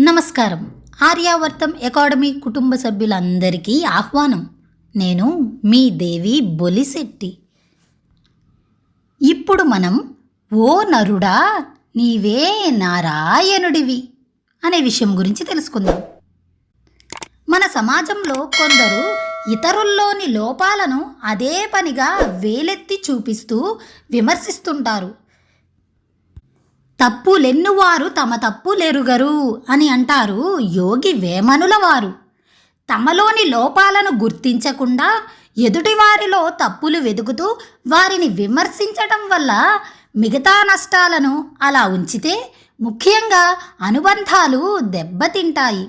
నమస్కారం. ఆర్యావర్తం అకాడమీ కుటుంబ సభ్యులందరికీ ఆహ్వానం. నేను మీ దేవి బొలిశెట్టి. ఇప్పుడు మనం ఓ నరుడా నీవే నారాయణుడివి అనే విషయం గురించి తెలుసుకుందాం. మన సమాజంలో కొందరు ఇతరుల్లోని లోపాలను అదే పనిగా వేలెత్తి చూపిస్తూ విమర్శిస్తుంటారు. తప్పులెన్నువారు తమ తప్పులెరుగరు అని అంటారు యోగి వేమనుల వారు తమలోని లోపాలను గుర్తించకుండా ఎదుటివారిలో తప్పులు వెతుకుతూ వారిని విమర్శించటం వల్ల మిగతా నష్టాలను అలా ఉంచితే ముఖ్యంగా అనుబంధాలు దెబ్బతింటాయి.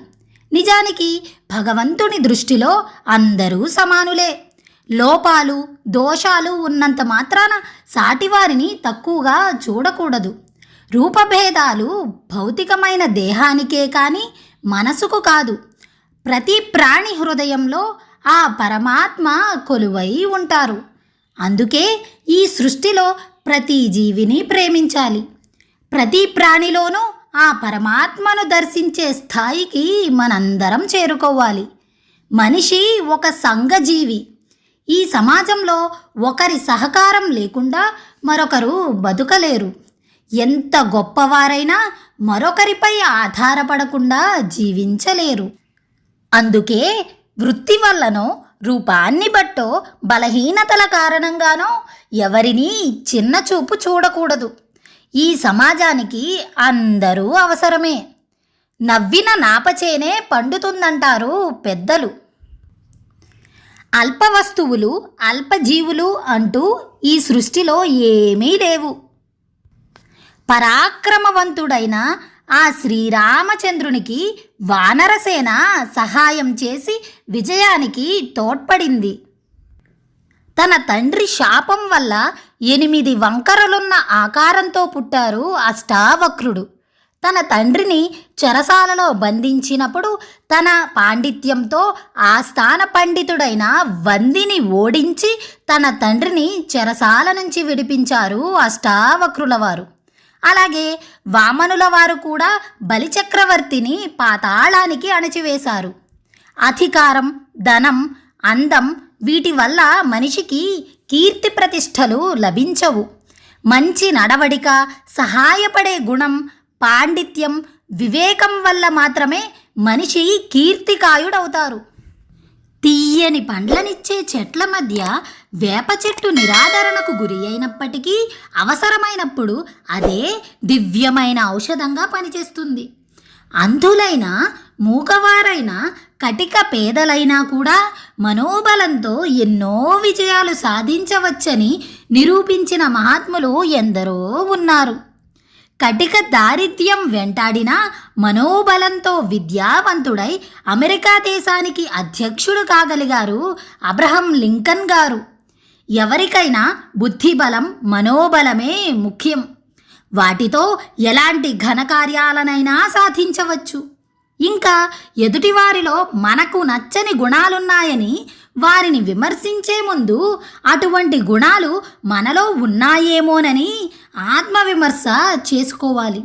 నిజానికి భగవంతుని దృష్టిలో అందరూ సమానులే. లోపాలు దోషాలు ఉన్నంత మాత్రాన సాటివారిని తక్కువగా చూడకూడదు. రూపభేదాలు భౌతికమైన దేహానికే కానీ మనసుకు కాదు. ప్రతి ప్రాణి హృదయంలో ఆ పరమాత్మ కొలువై ఉంటారు. అందుకే ఈ సృష్టిలో ప్రతి జీవిని ప్రేమించాలి. ప్రతి ప్రాణిలోనూ ఆ పరమాత్మను దర్శించే స్థాయికి మనందరం చేరుకోవాలి. మనిషి ఒక సంఘజీవి. ఈ సమాజంలో ఒకరి సహకారం లేకుండా మరొకరు బతుకలేరు. ఎంత గొప్పవారైనా మరొకరిపై ఆధారపడకుండా జీవించలేరు. అందుకే వృత్తి వల్లనో రూపాన్ని బట్టో బలహీనతల కారణంగానో ఎవరినీ చిన్న చూపు చూడకూడదు. ఈ సమాజానికి అందరూ అవసరమే. నవ్విన నాపచేనే పండుతుందంటారు పెద్దలు. అల్ప వస్తువులు అల్పజీవులు అంటూ ఈ సృష్టిలో ఏమీ లేవు. పరాక్రమవంతుడైన ఆ శ్రీరామచంద్రునికి వానరసేన సహాయం చేసి విజయానికి తోడ్పడింది. తన తండ్రి శాపం వల్ల ఎనిమిది వంకరలున్న ఆకారంతో పుట్టారు అష్టావక్రుడు. తన తండ్రిని చెరసాలలో బంధించినప్పుడు తన పాండిత్యంతో ఆస్థాన పండితుడైన వందిని ఓడించి తన తండ్రిని చెరసాల నుంచి విడిపించారు అష్టావక్రుల వారు అలాగే వామనుల వారు కూడా బలిచక్రవర్తిని పాతాళానికి అణచివేశారు. అధికారం ధనం అందం వీటి వల్ల మనిషికి కీర్తి ప్రతిష్టలు లభించవు. మంచి నడవడిక సహాయపడే గుణం పాండిత్యం వివేకం వల్ల మాత్రమే మనిషి కీర్తికాయుడవుతారు. తీయని పండ్లనిచ్చే చెట్ల మధ్య వేప చెట్టు నిరాదరణకు గురి అయినప్పటికీ అవసరమైనప్పుడు అదే దివ్యమైన ఔషధంగా పనిచేస్తుంది. అంధులైన మూగవారైన కటిక పేదలైనా కూడా మనోబలంతో ఎన్నో విజయాలు సాధించవచ్చని నిరూపించిన మహాత్ములు ఎందరో ఉన్నారు. కటిక దారిద్ర్యం వెంటాడిన మనోబలంతో విద్యావంతుడై అమెరికా దేశానికి అధ్యక్షుడు కాగలిగారు అబ్రహం లింకన్ గారు. ఎవరికైనా బుద్ధిబలం మనోబలమే ముఖ్యం. వాటితో ఎలాంటి ఘనకార్యాలనైనా సాధించవచ్చు. ఇంకా ఎదుటివారిలో మనకు నచ్చని గుణాలున్నాయని వారిని విమర్శించే ముందు అటువంటి గుణాలు మనలో ఉన్నాయేమోనని ఆత్మవిమర్శ చేసుకోవాలి.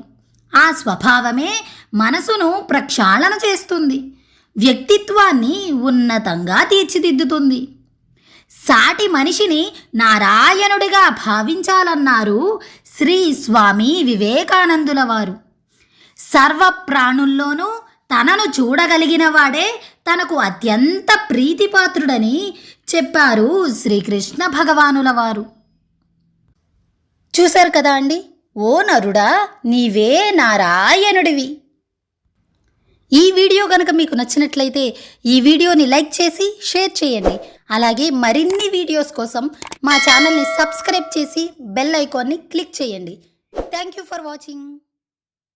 ఆ స్వభావమే మనసును ప్రక్షాళన చేస్తుంది. వ్యక్తిత్వాన్ని ఉన్నతంగా తీర్చిదిద్దుతుంది. సాటి మనిషిని నారాయణుడిగా భావించాలన్నారు శ్రీ స్వామి వివేకానందుల వారు. సర్వ ప్రాణుల్లోనూ తనను చూడగలిగిన వాడే తనకు అత్యంత ప్రీతిపాత్రుడని చెప్పారు శ్రీకృష్ణ భగవానుల వారు చూశారు కదా అండి? ఓ నరుడా నీవే నారాయణుడివి. ఈ వీడియో కనుక మీకు నచ్చినట్లయితే ఈ వీడియోని లైక్ చేసి షేర్ చేయండి. అలాగే మరిన్ని వీడియోస్ కోసం మా ఛానల్ని సబ్స్క్రైబ్ చేసి బెల్ ఐకాన్ని క్లిక్ చేయండి. Thank you for watching.